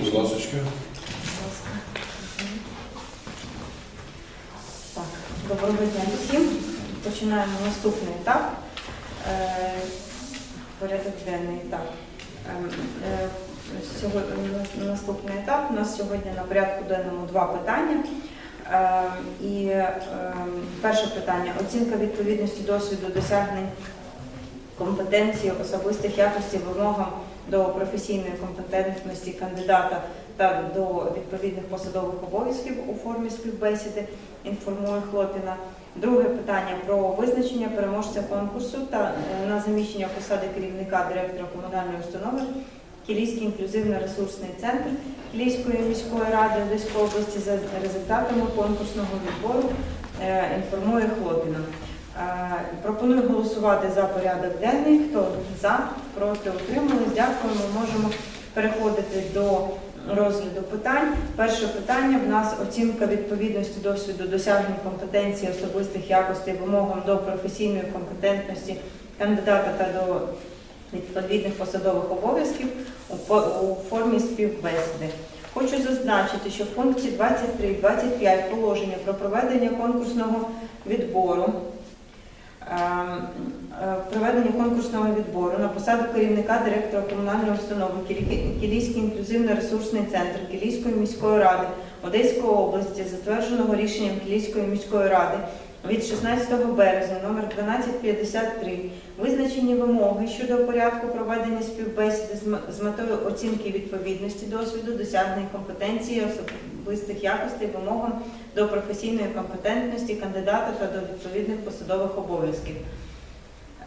будь ласка. Так, доброго дня всім. Починаємо наступний етап. Е, Порядок денний. Ем, е, Сьогодні наступний етап. У нас сьогодні на порядку денному два питання. І перше питання оцінка відповідності досвіду досягнень компетенції, особистих якостей, вимогам до професійної компетентності кандидата та до відповідних посадових обов'язків у формі співбесіди, інформує Хлопіна. Друге питання про визначення переможця конкурсу та е, на заміщення посади керівника директора комунальної установи Кілійський інклюзивно-ресурсний центр Кілійської міської ради Одеської області за результатами конкурсного відбору е, інформує Хлопіна. Е, Пропоную голосувати за порядок денний. Хто за, проти, утримались. Дякуємо. Можемо переходити до розгляду питань. Перше питання в нас оцінка відповідності досвіду досягнень компетенції особистих якостей вимогам до професійної компетентності кандидата та до відповідних посадових обов'язків у формі співбесіди. Хочу зазначити, що в пункті 23 25 положення про проведення конкурсного відбору проведення конкурсного відбору на посаду керівника директора комунальної установи Кілійський інклюзивно-ресурсний центр Кілійської міської ради Одеської області, затвердженого рішенням Кілійської міської ради від 16 березня номер 1253 визначені вимоги щодо порядку проведення співбесіди з метою оцінки відповідності досвіду, досягнень компетенції, особистих якостей, вимогам до професійної компетентності кандидата та до відповідних посадових обов'язків.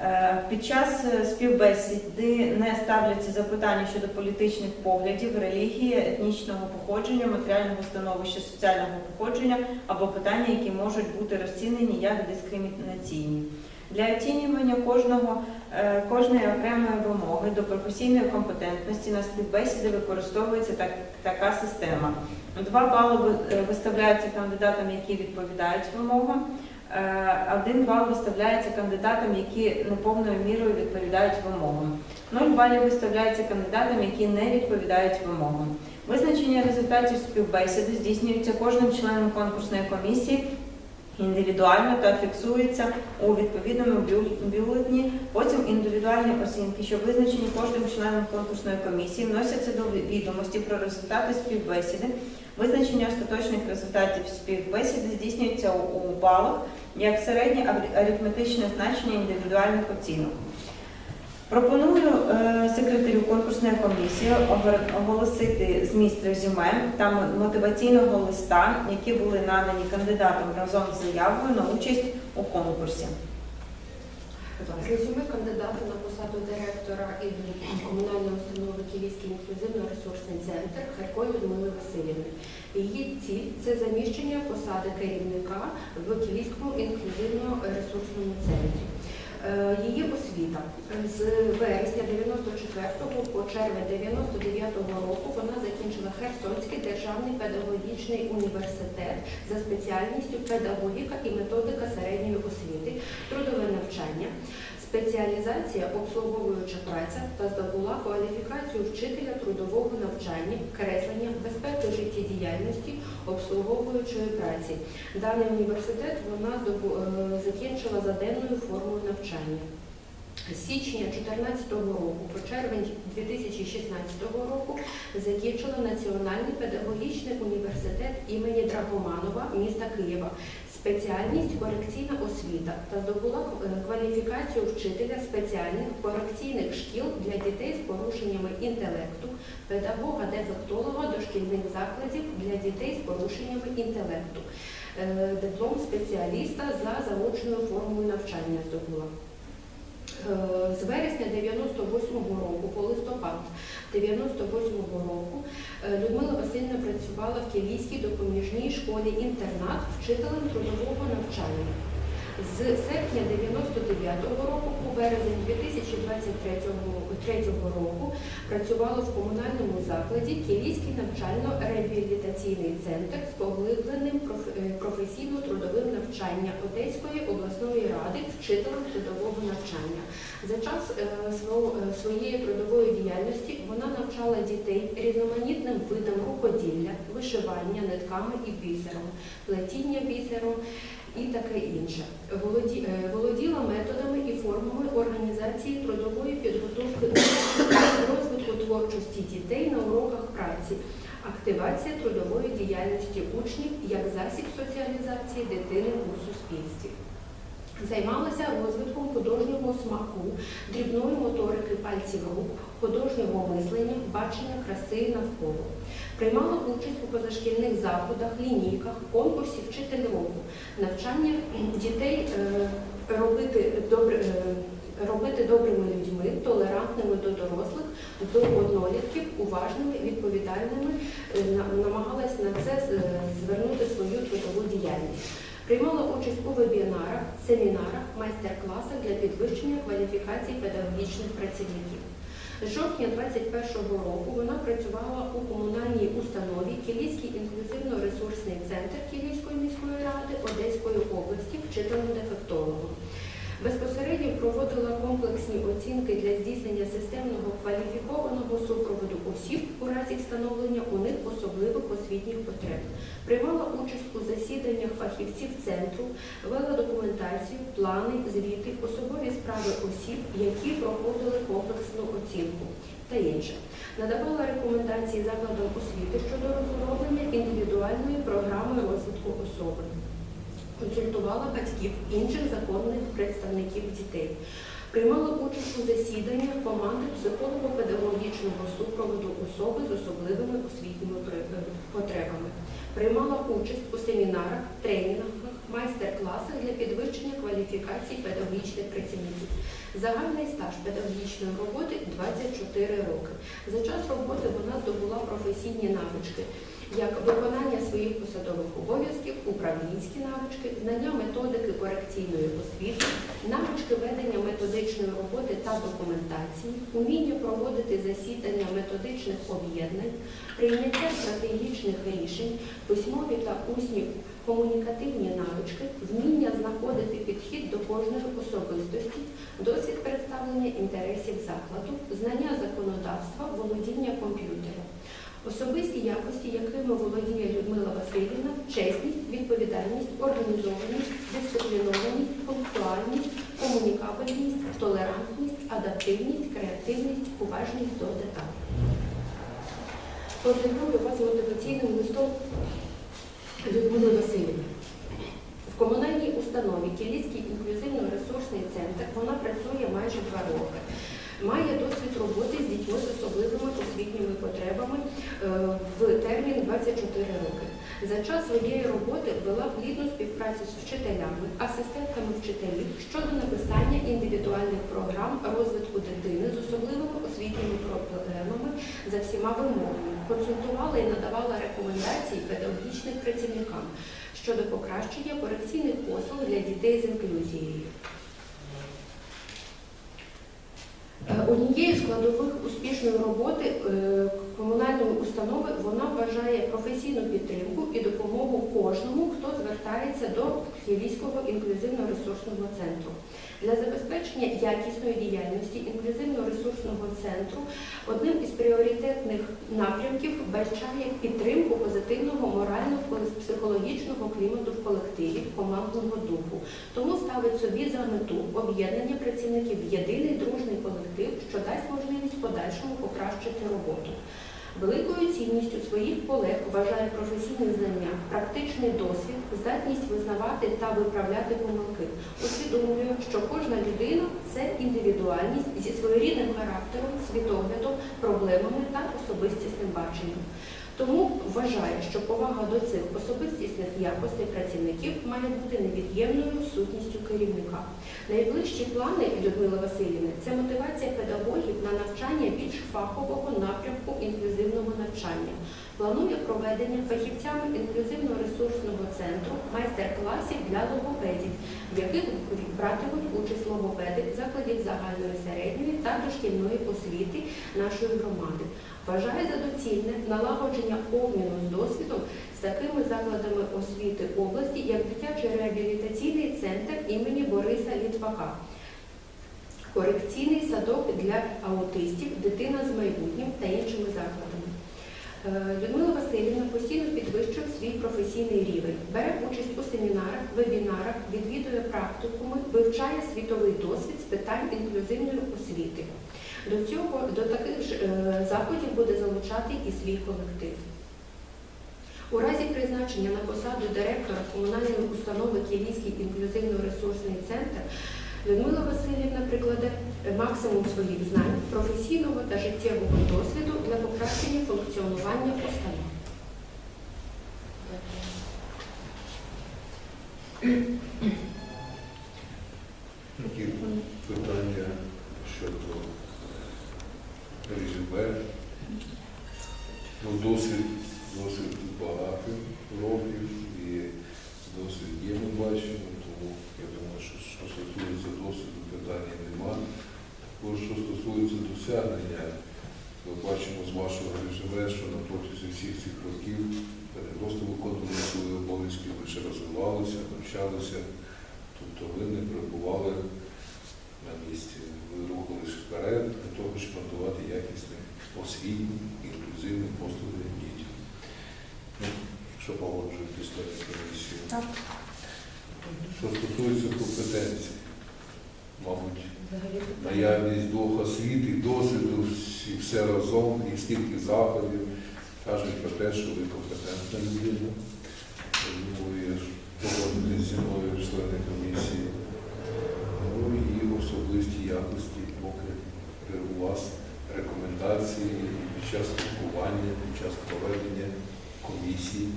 Е, Під час е, співбесіди не ставляться запитання щодо політичних поглядів, релігії, етнічного походження, матеріального становища, соціального походження або питання, які можуть бути розцінені як дискримінаційні. Для оцінювання кожного е, кожної окремої вимоги до професійної компетентності на співбесіди використовується так, така система. Два бали е, виставляються кандидатам, які відповідають вимогам. Е, Один бал виставляється кандидатам, які неповною мірою відповідають вимогам. Нуль балів виставляється кандидатам, які не відповідають вимогам. Визначення результатів співбесіди здійснюється кожним членом конкурсної комісії індивідуально та фіксується у відповідному бюлетні. Потім індивідуальні оцінки, що визначені кожним членом конкурсної комісії, вносяться до відомості про результати співбесіди. Визначення остаточних результатів співбесіди здійснюється у, балах як середнє арифметичне значення індивідуальних оцінок. Пропоную е, секретарю конкурсної комісії оголосити зміст резюме та мотиваційного листа, які були надані кандидатам разом з заявою на участь у конкурсі. Резюме кандидата на посаду директора комунальної установи Київський інклюзивно-ресурсний центр Харкої Людмили Васильівни. Її ціль це заміщення посади керівника в Київському інклюзивно-ресурсному центрі. Е, Її освіта. З вересня 94 по червень 99 року вона закінчила Херсонський державний педагогічний університет за спеціальністю педагогіка і методика середньої освіти, трудове навчання, спеціалізація обслуговуюча праця та здобула кваліфікацію вчителя трудового навчання, креслення, безпеки життєдіяльності, обслуговуючої праці. Даний університет вона е, закінчила за денною формою навчання. З січня 2014 року по червень 2016 року закінчила Національний педагогічний університет імені Драгоманова міста Києва, спеціальність корекційна освіта та здобула е, кваліфікацію вчителя спеціальних корекційних шкіл для дітей з порушеннями інтелекту, педагога-дефектолога дошкільних закладів для дітей з порушеннями інтелекту, Е, диплом спеціаліста за заочною формою навчання здобула. Е, З вересня 98-го року по листопад 98-го року е, Людмила Васильівна працювала в Кілійській допоміжній школі інтернат вчителем трудового навчання. З серпня 99-го року по березень 2023 року працювала в комунальному закладі Кілійський навчально-реабілітаційний центр з поглибленим е, професійно-трудовим навчанням Одеської обласної ради вчителем трудового навчання. За час е, е, своєї трудової діяльності вона навчала дітей різноманітним видам рукоділля, вишивання нитками і бісером, плетіння бісером і таке інше. Е, Володіла методами і формами організації трудової підготовки розвитку творчості дітей на уроках праці, активація трудової діяльності учнів як засіб соціалізації дитини у суспільстві. Займалася розвитком художнього смаку, дрібної моторики пальців рук, художнього мислення, бачення краси навколо. Приймала участь у позашкільних заходах, лінійках, конкурсі Вчитель року, навчання дітей е, робити добре. е, Робити добрими людьми, толерантними до дорослих, до однолітків, уважними, відповідальними, е, на- намагалась на це звернути свою трудову діяльність. Приймала участь у вебінарах, семінарах, майстер-класах для підвищення кваліфікацій педагогічних працівників. З жовтня 2021 року вона працювала у комунальній установі Кілійський інклюзивно-ресурсний центр Кілійської міської ради Одеської області вчителем-дефектологом. Безпосередньо проводила комплексні оцінки для здійснення системного кваліфікованого супроводу осіб у разі встановлення у них особливих освітніх потреб. Приймала участь у засіданнях фахівців центру, вела документацію, плани, звіти, особові справи осіб, які проходили комплексну оцінку та інше. Надавала рекомендації закладам освіти щодо розроблення індивідуальної програми розвитку особи. Консультувала батьків інших законних представників дітей. Приймала участь у засіданнях команди психолого-педагогічного супроводу особи з особливими освітніми потребами. Приймала участь у семінарах, тренінгах, майстер-класах для підвищення кваліфікацій педагогічних працівників. Загальний стаж педагогічної роботи 24 роки. За час роботи вона здобула професійні навички, як виконання своїх посадових обов'язків, управлінські навички, знання методики корекційної освіти, навички ведення методичної роботи та документації, уміння проводити засідання методичних об'єднань, прийняття стратегічних рішень, письмові та усні комунікативні навички, вміння знаходити підхід до кожної особистості, досвід представлення інтересів закладу, знання законодавства, володіння комп'ютером. Особисті якості, якими володіє Людмила Васильівна, чесність, відповідальність, організованість, дисциплінованість, пунктуальність, комунікабельність, толерантність, адаптивність, креативність, уважність до деталей. Познайомлю вас мотиваційним листом Людмили Васильівни. В комунальній установі Кілійський інклюзивно-ресурсний центр вона працює майже два роки. Має досвід роботи з дітьми з особливими освітніми потребами е, в термін 24 роки. За час своєї роботи вела плідну співпрацю з вчителями, асистентками вчителів щодо написання індивідуальних програм розвитку дитини з особливими освітніми проблемами за всіма вимогами, консультувала і надавала рекомендації педагогічним працівникам щодо покращення корекційних послуг для дітей з інклюзією. Е, Однією з складових успішної роботи е, комунальної установи вона вважає професійну підтримку і допомогу кожному, хто звертається до Хілійського інклюзивно-ресурсного центру. Для забезпечення якісної діяльності інклюзивно-ресурсного центру одним із пріоритетних напрямків бачає підтримку позитивного морально-психологічного клімату в колективі, командного духу. Тому ставить собі за мету об'єднання працівників в єдиний дружний колектив, що дасть можливість подальшому покращити роботу. Великою цінністю своїх колег вважає професійне знання, практичний досвід, здатність визнавати та виправляти помилки. Усвідомлює, що кожна людина це індивідуальність зі своєрідним характером, світоглядом, проблемами та особистісним баченням. Тому вважаю, що повага до цих особистісних якостей працівників має бути невід'ємною сутністю керівника. Найближчі плани Людмили Васильівни це мотивація педагогів на навчання фахового напрямку інклюзивного навчання. Планує проведення фахівцями інклюзивно-ресурсного центру майстер-класів для логопедів, в яких братимуть участь логопеди закладів загальної середньої та дошкільної освіти нашої громади. Вважає за доцільне налагодження обміну з досвідом з такими закладами освіти області, як дитячий реабілітаційний центр імені Бориса Літвака. Корекційний садок для аутистів, дитина з майбутнім та іншими закладами. Е, Людмила Васильівна постійно підвищує свій професійний рівень, бере участь у семінарах, вебінарах, відвідує практикуми, вивчає світовий досвід з питань інклюзивної освіти. До цього до таких ж е, заходів буде залучати і свій колектив. У разі призначення на посаду директора комунальної установи Київський інклюзивно-ресурсний центр Людмила Васильівна прикладе максимум своїх знань, професійного та життєвого досвіду для покращення функціонування установ. Які питання щодо резюме? Ну, досвід, досвід багато років і досвід є, ми бачимо, тому я думаю, що що стосується досвіду, питання нема. Також, що стосується досягнення, ми бачимо з вашого резюме, що на протязі всіх цих років ви не просто виконували свої обов'язки, ви ще розвивалися, навчалися. Тобто ви не перебували на місці, ви рухались вперед для того, щоб надавати якісні освітні, інклюзивні послуги дітям. Ну, Якщо погоджуєтесь на комісію. Так. Що стосується компетенцій, мабуть, Взагалі питання. наявність двох освіт і досвіду, всі- все разом, і стільки заходів, кажуть про те, що ви компетентна людина. Тому я ж погоджуюсь зі мною члени комісії. Ну і особисті якості, поки у вас рекомендації під час спілкування, під час проведення комісії,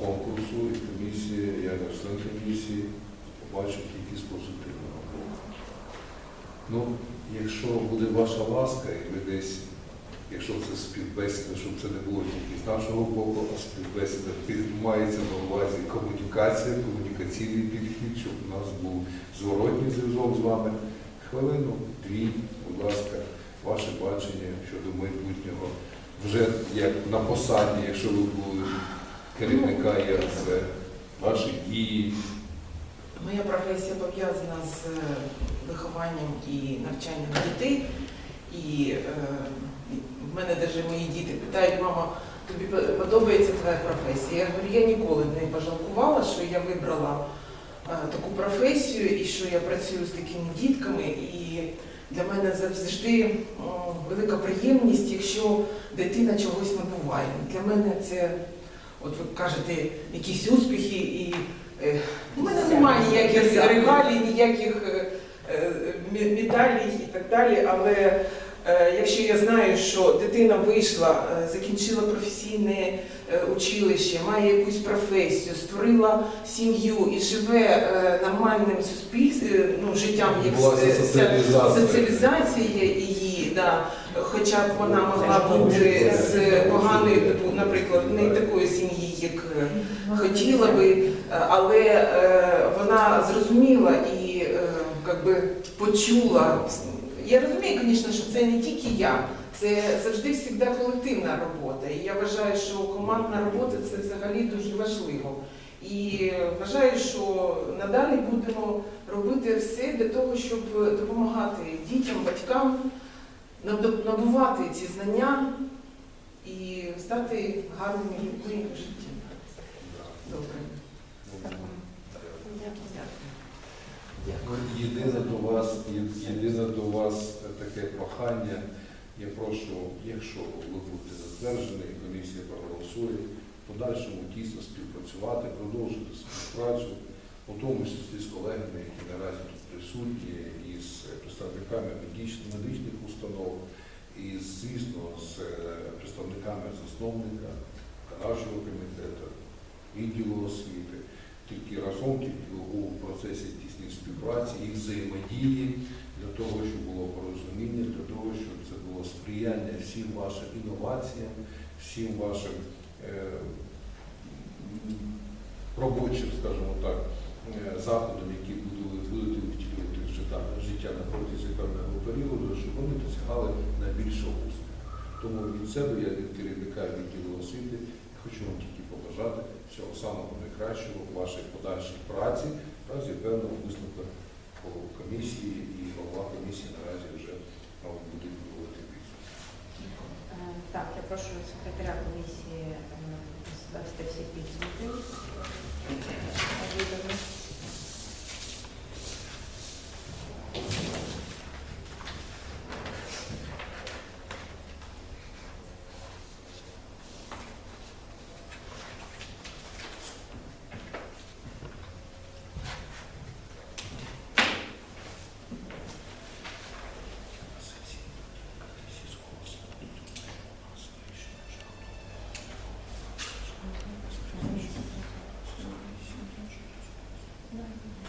конкурсу і комісії, я як член комісії побачив тільки з позитивного боку. Ну, якщо буде ваша ласка, і ви десь, якщо це співбесіда, щоб це не було тільки з нашого боку, а співбесіда мається на увазі комунікація, комунікаційний підхід, щоб у нас був зворотній зв'язок з вами. Хвилину, дві, будь ласка, ваше бачення щодо майбутнього. Вже як на посаді, якщо ви були керівника ЄРЦ, ваші дії, Моя професія пов'язана з е, вихованням і навчанням дітей. І е, в мене навіть мої діти питають, мама, тобі подобається твоя професія? Я говорю, я ніколи не пожалкувала, що я вибрала е, таку професію і що я працюю з такими дітками. І для мене завжди велика приємність, якщо дитина чогось набуває. Для мене це, от ви кажете, якісь успіхи і. е, у мене немає ніяких регалій, ніяких е, е, медалей і так далі, але е, якщо я знаю, що дитина вийшла, е, закінчила професійне е, училище, має якусь професію, створила сім'ю і живе е, нормальним суспільством, ну, життям, як соціалізація. її, да, хоча б вона могла бути з поганої, наприклад, не такої сім'ї, як е, хотіла би, е, але е, вона зрозуміла і е, как би, почула. Я розумію, звісно, що це не тільки я, це завжди завжди колективна робота. І я вважаю, що командна робота це взагалі дуже важливо. І вважаю, що надалі будемо робити все для того, щоб допомагати дітям, батькам набувати ці знання і стати гарними людьми в житті. Добре. Дякую. Єдине до вас, єдине до вас таке прохання. Я прошу, якщо ви будете затверджені, комісія проголосує, в подальшому тісно співпрацювати, продовжити співпрацю, у тому числі з колегами, які наразі тут присутні, і з представниками медичних, установ, і, звісно, з е, представниками засновника, нашого комітету, відділу освіти тільки разом, тільки у процесі тісній співпраці і взаємодії для того, щоб було порозуміння, для того, щоб це було сприяння всім вашим інноваціям, всім вашим е, робочим, скажімо так, е, заходам, які будуть втілювати життя, життя на протязі певного періоду, щоб вони досягали найбільшого успіху. Тому від себе, я від керівника відділу освіти, хочу вам тільки побажати всього самого найкращого в вашій подальшій праці, разі певного висновку комісії, і голова комісії наразі вже буде відбувати підсумки. Е, Так, я прошу секретаря комісії е, скласти всі підсумки. Yeah.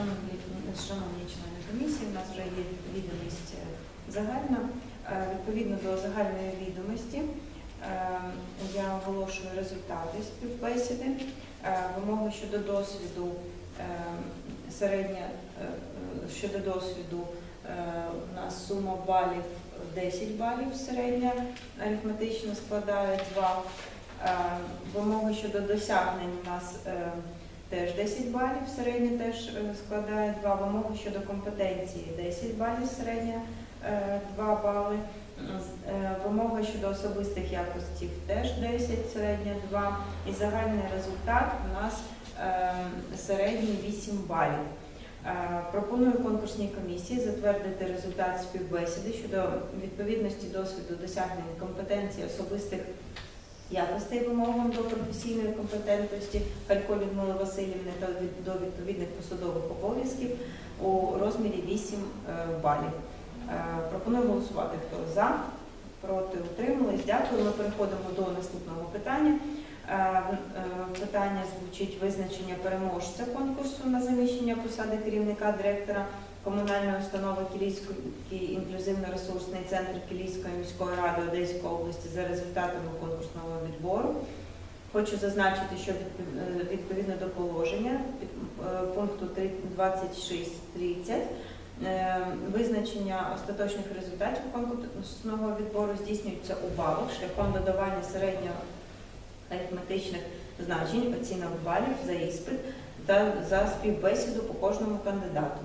Шановні, шановні члени комісії, у нас вже є відомість е, загальна. Е, Відповідно до загальної відомості е, я оголошую результати співбесіди. Вимоги щодо досвіду, середня щодо досвіду у нас сума балів 10 балів середня арифметично складає 2. Е, Вимоги щодо досягнень у нас теж 10 балів, середня теж е, складає 2 вимоги щодо компетенції 10 балів, середня е, 2 бали. З- е, Вимоги щодо особистих якостей теж 10, середня 2. І загальний результат у нас е, середній 8 балів. Е, Пропоную конкурсній комісії затвердити результат співбесіди щодо відповідності досвіду досягнень компетенції особистих якостей вимогам до професійної компетентності Харько Людмили Васильівни та до відповідних посадових обов'язків у розмірі 8 е, балів. Е, Пропоную голосувати. Хто за, проти, утримались. Дякую. Ми переходимо до наступного питання. Е, Питання звучить визначення переможця конкурсу на заміщення посади керівника директора комунальної установи Кілійський інклюзивно-ресурсний центр Кілійської міської ради Одеської області за результатами конкурсного відбору. Хочу зазначити, що е, відповідно до положення е, пункту 26.30 е, визначення остаточних результатів конкурсного відбору здійснюється у балах шляхом додавання середньо арифметичних значень оцінок балів за іспит та за співбесіду по кожному кандидату.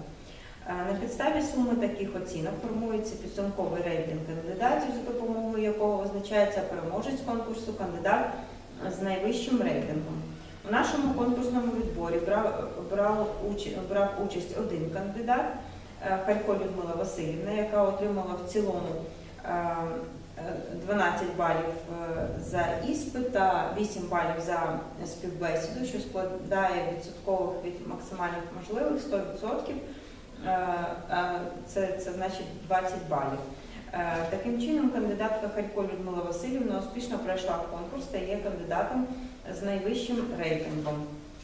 Е, На підставі суми таких оцінок формується підсумковий рейтинг кандидатів, за допомогою якого визначається переможець конкурсу кандидат з найвищим рейтингом. У нашому конкурсному відборі брав, брав, участь, один кандидат е, Харько Людмила Васильівна, яка отримала в цілому е, е, 12 балів за іспит та 8 балів за співбесіду, що складає відсоткових від максимальних можливих 100%. Е, Це, це значить 20 балів. Е, Таким чином, кандидатка Харько Людмила Васильівна успішно пройшла конкурс та є кандидатом з найвищим рейтингом.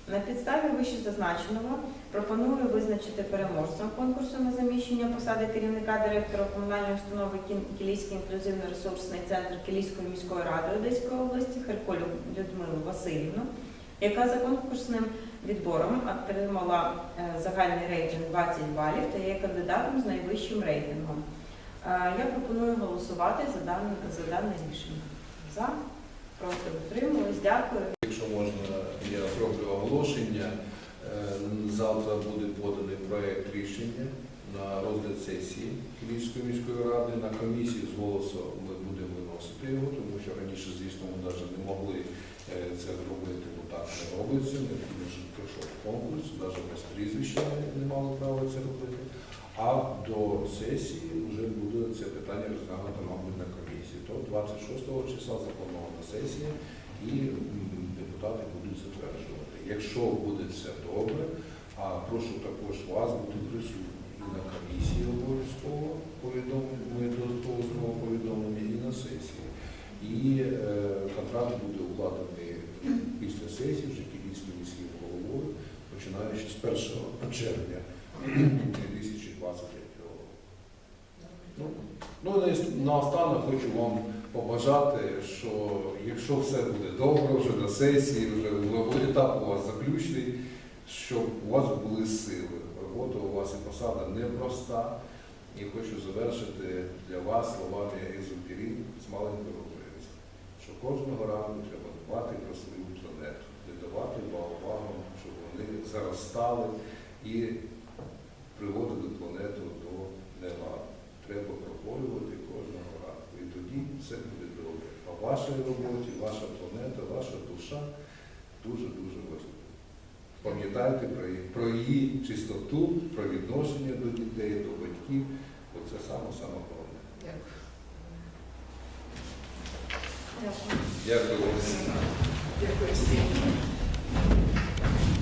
На підставі вищезазначеного пропоную визначити переможцем конкурсу на заміщення посади керівника директора комунальної установи Кілійський інклюзивно-ресурсний центр Кілійської міської ради Одеської області Харько Людмилу Васильівну, яка за конкурсним відбором отримала е, загальний рейтинг 20 балів та є кандидатом з найвищим рейтингом. Е, Я пропоную голосувати за дане, за дане рішення. За, проти утримались. Дякую. Якщо можна, я зроблю оголошення. Е, Завтра буде поданий проект рішення на розгляд сесії Київської міської ради. На комісії з голосу ми будемо виносити його, тому що раніше, звісно, ми навіть не могли це зробити, так не робиться. Необхідно, щоб пройшов конкурс, навіть без прізвища не- мали права це робити. А до сесії вже буде це питання розглянуто, мабуть, на комісії. То 26 числа запланована сесія і депутати будуть затверджувати. Якщо буде все добре, а прошу також вас бути присутні на комісії обов'язково повідомлення, додатково знову повідомлення і на сесії. І е, контракт буде укладений після сесії вже Київським міським головою, починаючи з 1 червня 2023 року. Ну, Ну, на- хочу вам побажати, що якщо все буде добре вже на сесії, вже етап у вас заключний, щоб у вас були сили. Робота у вас і посада непроста. І хочу завершити для вас словами Езупірі з маленької робиці, що кожного ранку треба дбати про свою планету, не давати балвагам, щоб вони заростали і приводили планету до неладу треба проговорювати кожного ранку. І тоді все буде добре. А в вашій роботі, ваша планета, ваша душа дуже-дуже важлива. Пам'ятайте про її, про її чистоту, про відношення до дітей, до батьків. Бо це саме-саме головне. Дякую. Дякую. Дякую всім.